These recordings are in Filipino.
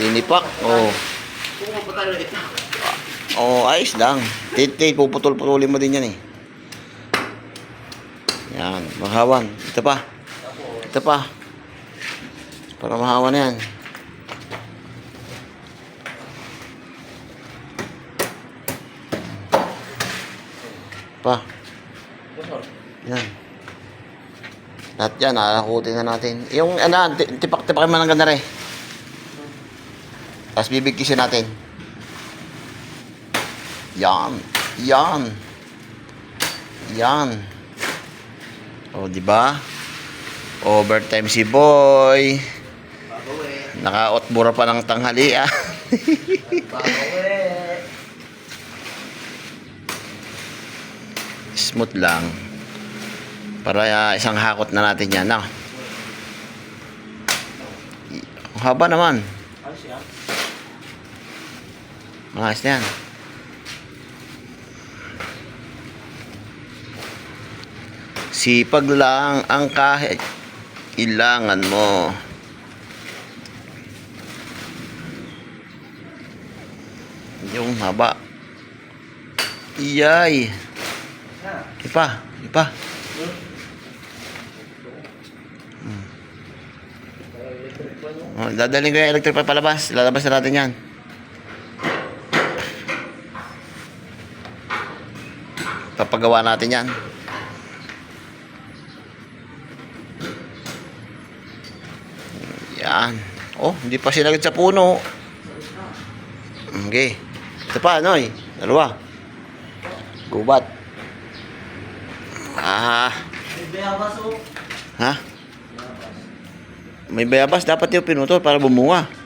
Tinipak. Oh. Tayo ito. Oh, ayos lang. Titi, puputol-putulin mo din yan eh. Yan, mahawan. Ito pa. Ito pa. Para mahawan yan. Pa. Yan. Lahat yan, nakakutin na natin. Yung, ano, ti- tipak-tipakin mo ng ganda rin. Tapos bibigkisin natin. Yan. Yan. Yan. O, di ba? Overtime si Boy. Naka-otbura pa ng tanghali ah. Smooth lang. Para ah, isang hakot na natin yan. No? Ang haba naman. Maayos na yan. Sipag lang ang kahit ilangan mo. Yung haba. Iyay. Ipa, ipa. Oh, dadalhin ko yung electric pa palabas. Lalabas na natin yan. Papagawa natin yan. Yan. Oh, hindi pa sinagad sa puno. Okay. Ito pa, Noy. Dalawa. Gubat. Ah. May bayabas o. Ha? May bayabas. Dapat yung pinutol para bumunga.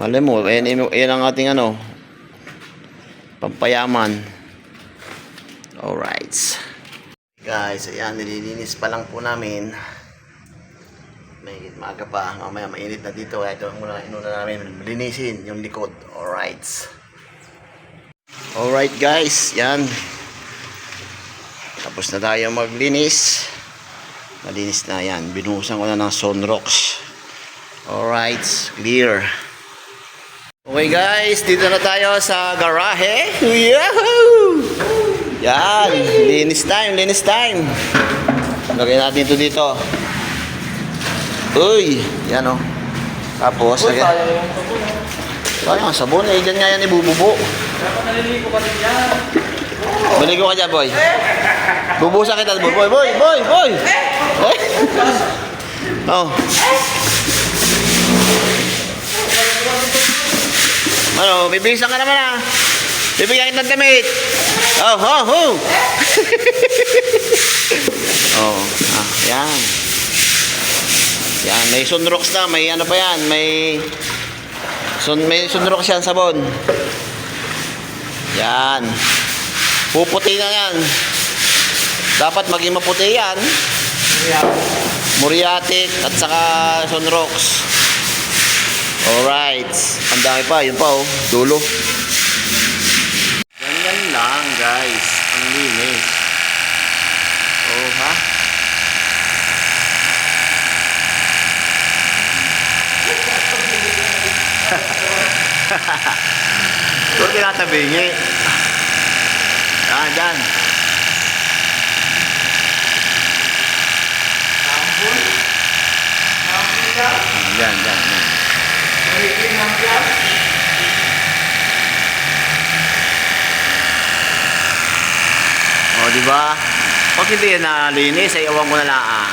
Malay mo, yan, yan ang ating ano, pampayaman. Alright. Guys, ayan, nililinis pa lang po namin. May maaga pa, mamaya mainit na dito. Ito muna inuna namin linisin yung likod. Alright. Alright guys, yan. Tapos na tayo maglinis. Malinis na yan. Binuhusan ko na ng sunrocks. Alright, clear. Okay guys, dito na tayo sa garahe. Yahoo! Yan, linis time, linis time. Lagay natin ito dito. Uy, yan o. Tapos, Uy, lagay. tayo yung sabon. Sayang, ang sabon eh. Diyan nga yan ibububo. Dapat naliligo ka din yan. Maligo ka dyan, boy. Bubusan kita, boy. Boy, boy, boy, boy. Eh? Oh. Ano, bibilisan ka naman ah. Bibigyan kita ng damit. Oh, oh, oh. oh, ah, yan. Yan, may sunrocks na, may ano pa yan, may sun may sunrocks yan sabon. Yan. Puputi na yan. Dapat maging maputi yan. Muriatic at saka sunrocks. Ang dami pa. Yun pa oh. Dulo. Ganyan lang guys. Ang linis. Oh ha? Ito tinatabingi. Ah, dyan. Ampun. Ampun ka. Dyan, dyan, dyan. Mahigling ang yan. O, di ba? Pag hindi yan nalinis, ay ewan ko na.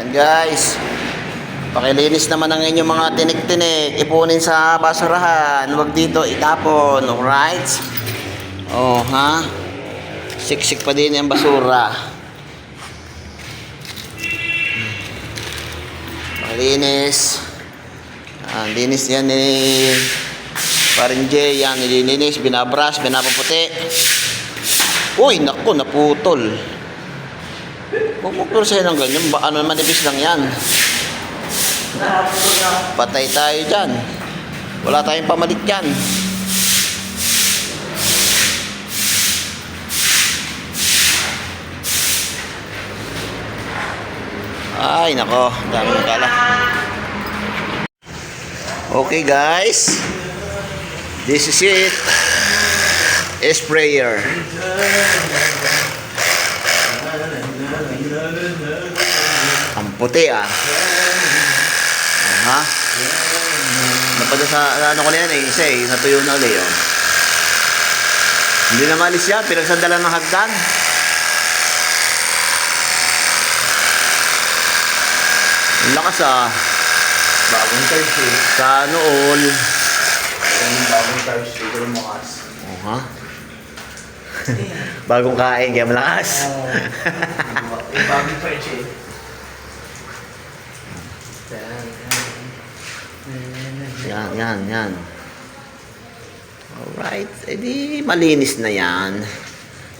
Yan guys. Pakilinis naman ang inyong mga tinik-tinik. Ipunin sa basurahan. Huwag dito itapon. Alright? Oh, ha? Siksik pa din yung basura. Pakilinis. Yan, linis yan ni Parin J. Yan, nililinis. Binabrush, binapaputi. Uy, naku, naputol. Huwag mo ng ganyan. Ba, ano, manipis lang yan. Patay tayo dyan. Wala tayong pamalit dyan. Ay, nako. Daming kala. Okay, guys. This is it. Sprayer. Ang puti ah. Ha? Napada sa ano ko na yan eh, isa eh, natuyo na ulit oh. Hindi na malis yan, pinagsandalan ng hagdan. Ang lakas ah. Bagong charge eh. Sa noon. Yan yung bagong charge eh. Pero makas. Oh, ha? Bagong kain, kaya malakas. Bagong charge eh. Yan, yan, yan. Alright, edi malinis na yan.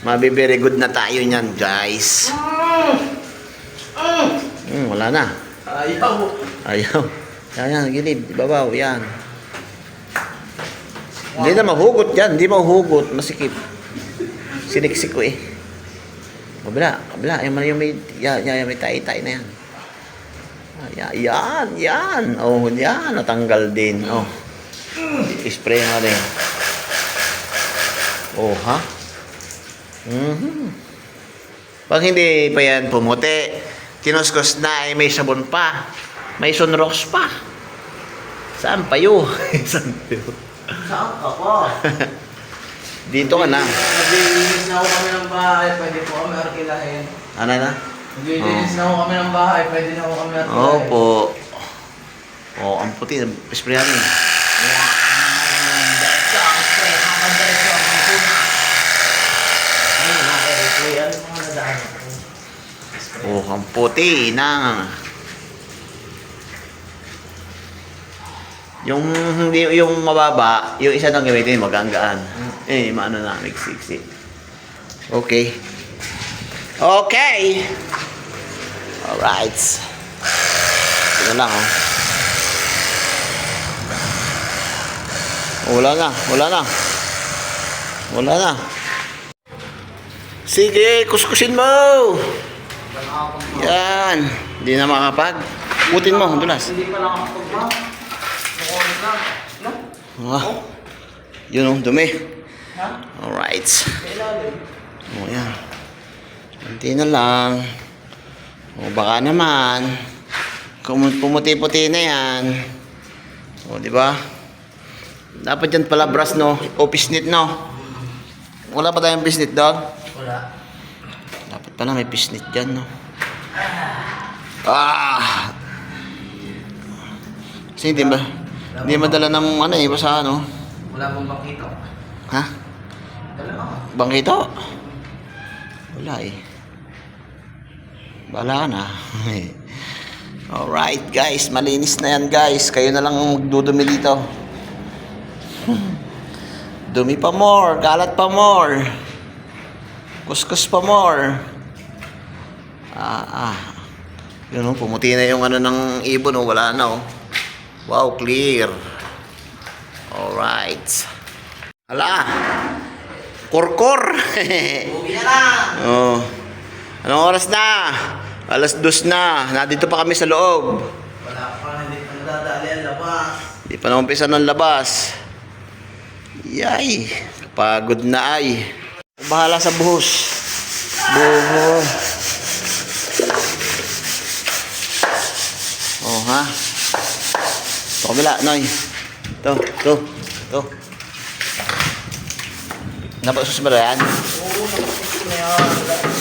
Mabi very good na tayo niyan, guys. Hmm, wala na. Ayaw. Ayaw. Yan, yan, gilid. Ibabaw, yan. Hindi na mahugot yan. Hindi mahugot. Masikip. Siniksik ko eh. Kabila, kabila. Yung, yung may, yan, yan, yung may tayo-tayo na yan. Ah, Yan, yan. Oh, yan. Natanggal din. Oh. Spray nga rin. Oh, ha? Mhm. Pag hindi pa yan pumuti, kinuskos na, eh, may sabon pa. May sunrocks pa. Saan pa yun? Saan pa yun? Saan ka pa? Dito ka na. Naglilinis na ako kami ng bahay. Pwede po kami arkilahin. Ano na? Naglilinis na ako kami ng bahay. Pwede na ako kami arkilahin. Opo. Oh, ang puti. Spray namin. Yan. Diretso ang? Oh, puti na. Yung hindi yung mababa, yung isa nang gamitin maganggaan. Eh, maano na, miksiksi. Okay. Okay. Alright. Ito lang, oh. Wala na, wala na. Wala na. Sige, kuskusin mo. Yan. Hindi na makapag. Putin mo, dulas. Hindi pa nakakapagba. Mukhang na. No? Ah. Yun oh, dumi. Ha? Alright. Kailalim. O yan. Kunti na lang. O baka naman. Pumuti-puti na yan. O di ba? Dapat yan pala brass no. O pisnit no. Wala pa tayong pisnit dog? Wala. Dapat pala may pisnit dyan no. Ah! Kasi hindi ba? Hindi madala ng ano eh, basta ano. Wala mong makita. Ha? Dala ako. Bangkito? Wala eh. Bala na. Alright guys, malinis na yan guys. Kayo na lang ang magdudumi dito. Dumi pa more, kalat pa more. Kuskus pa more. Ah, ah. Yun oh, pumuti na yung ano ng ibon oh, wala na oh. Wow, clear. Alright. Hala. Korkor. Uwi na lang. oh. Anong oras na? Alas dos na. Nandito pa kami sa loob. Wala pa. Hindi pa nadadali ang labas. Di pa naman umpisa ng labas. Yay. Pagod na ay. Bahala sa buhos. Buhos. Oh, ha? Ito kabila, Noy. Ito, ito, ito. Napasus ba yan? Oo, nakapit na yan.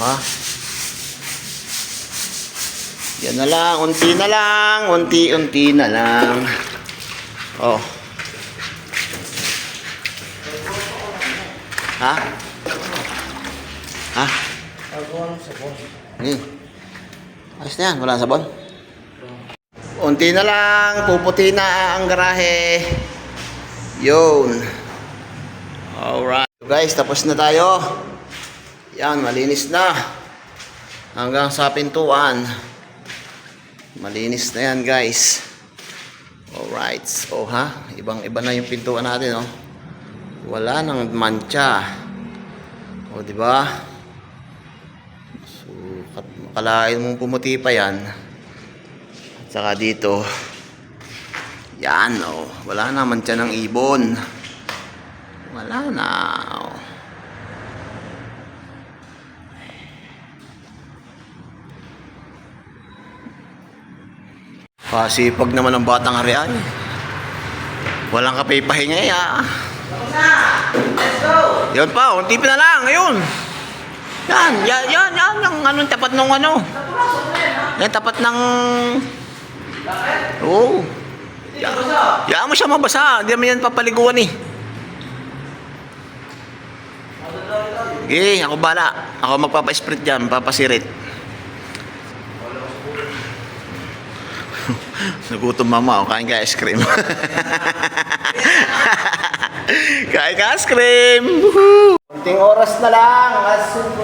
Ha? Yan na lang, unti na lang, unti-unti na lang. Oh. Ha? Ha? Hmm. Ayos na yan, wala sabon. Unti na lang, puputi na ang garahe. Yun. Alright. Guys, tapos na tayo. Yan, malinis na. Hanggang sa pintuan. Malinis na yan guys. Alright. So ha, ibang iba na yung pintuan natin oh. Wala nang mancha. O di ba? So, makalain mong pumuti pa yan. At saka dito. Yan oh. Wala na mancha ng ibon. Wala na. oh. Pasipag naman ng batang harian. Walang kape pahinga eh ah. Yun pa, unti pa na lang, ayun. Yan, yan, yan, yan, yung anong tapat ng ano. Yan, tapat ng... Oo. Yan, yan mo siya mabasa, hindi naman yan papaliguan eh. Okay, ako bala. Ako magpapa-sprint dyan, papasirit. Nagutom mama, o kain ka ice cream. kain ka ice cream! Kunting oras na lang, alas 5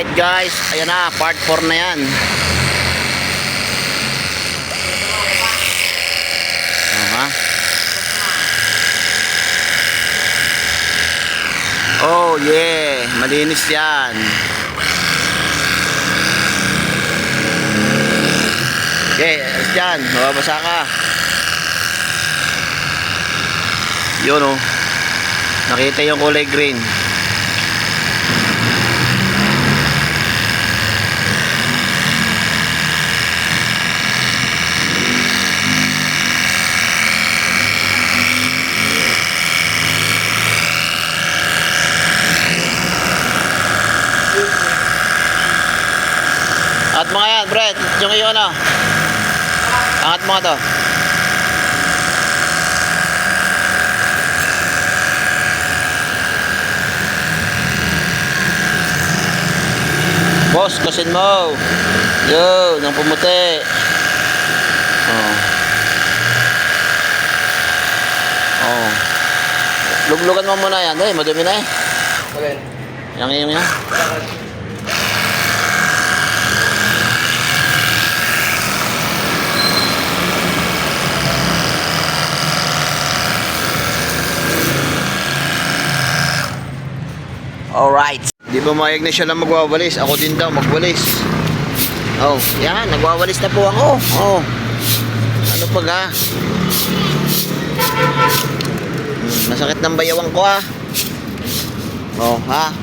Right guys, ayan na, part 4 na yan. Aha. Oh yeah, malinis yan. Okay, alis dyan, mababasa ka. Yun oh. Nakita yung kulay green. Angat mo nga yan, Brett. Yung iyo ano. Angat mo to. Boss, kasin mo. Yo, nang pumuti. Oh. Oh. Luglugan mo muna yan. Dahil, madumi na eh. Okay. Yang yung yan. Alright. Di ba mayag na siya na magwawalis? Ako din daw magwalis. Oh, yan. Nagwawalis na po ako. Oh. Ano pag ha? Hmm, masakit ng bayawang ko ha. Oh, ha?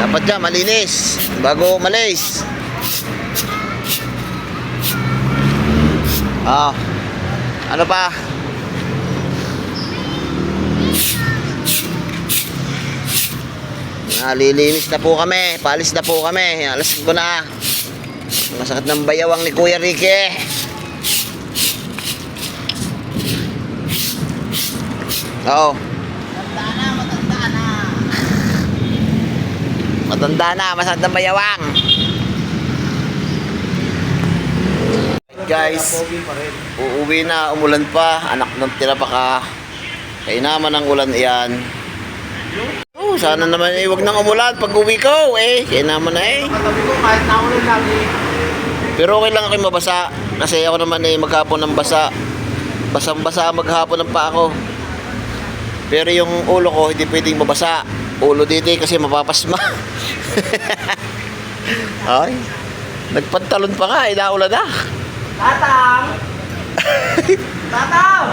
Dapat dyan, malinis. Bago umalis. Ah. Ano pa? Nalilinis na po kami. Paalis na po kami. Alas ko na. Masakit ng bayawang ni Kuya Ricky. Oo. Matanda na, masakit ng bayawang. Guys, uuwi na, umulan pa, anak ng tira pa ka. Kaya naman ang ulan iyan. Oh, sana naman eh, wag nang umulan pag uwi ko eh. Kaya naman na eh. Katabi ko kahit naulan lagi. Pero okay lang ako yung mabasa. Kasi ako naman eh, maghapon ng basa. Basang-basa maghapon ng pa ako. Pero yung ulo ko, hindi pwedeng mabasa. Ulo dito eh, kasi mapapasma. Ay, nagpantalon pa nga, eh, naulan na. Tatang! Tatang!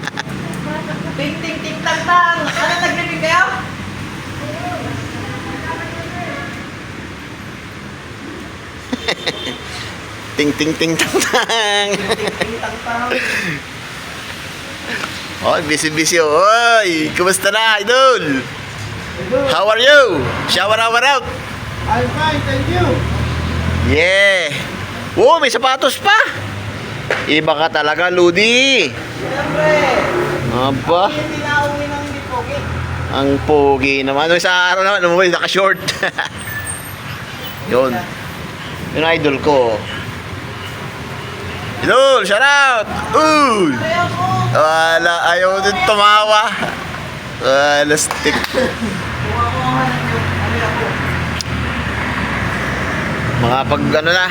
ting ting ting tang tang! Ano naglibig kayo? Ting ting ting tang tang. Ting ting tang tang. Oy, busy busy. Oy, kumusta na, idol? How are you? Shower hour out. I'm fine, thank you. Yeah. Oh, may sapatos pa. Iba ka talaga, Ludi. Siyempre, Aba, ang pogi naman. Ano sa araw naman, umuwi, naka-short. Yun. Yung idol ko. Idol, shout out! Uy! Wala, ayaw din tumawa. Wala, stick. Mga pag ano na.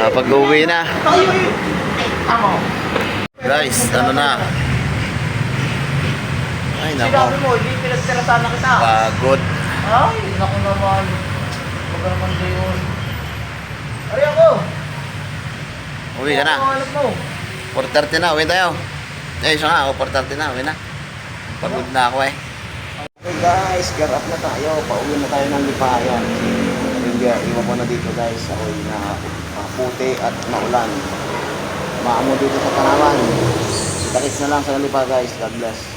Mga pag uwi na. Yun! Guys, ano na. Ay, Sinabi nako. mo, hindi pinagtira sana kita. Pagod. Ay, naku naman. Huwag naman gayon. Ay ako! Uwi ka na. Ano alam mo? 4.30 na, uwi tayo. Eh, siya nga, ako 4.30 na, uwi na. Pagod na ako eh. Okay guys, get up na tayo. Pauwi na tayo ng lipayan. Hindi, iwan ko na dito guys. Ako'y na uh, puti at maulan. Maamo dito sa Tanawan. Takis na lang sa lipa guys. God bless.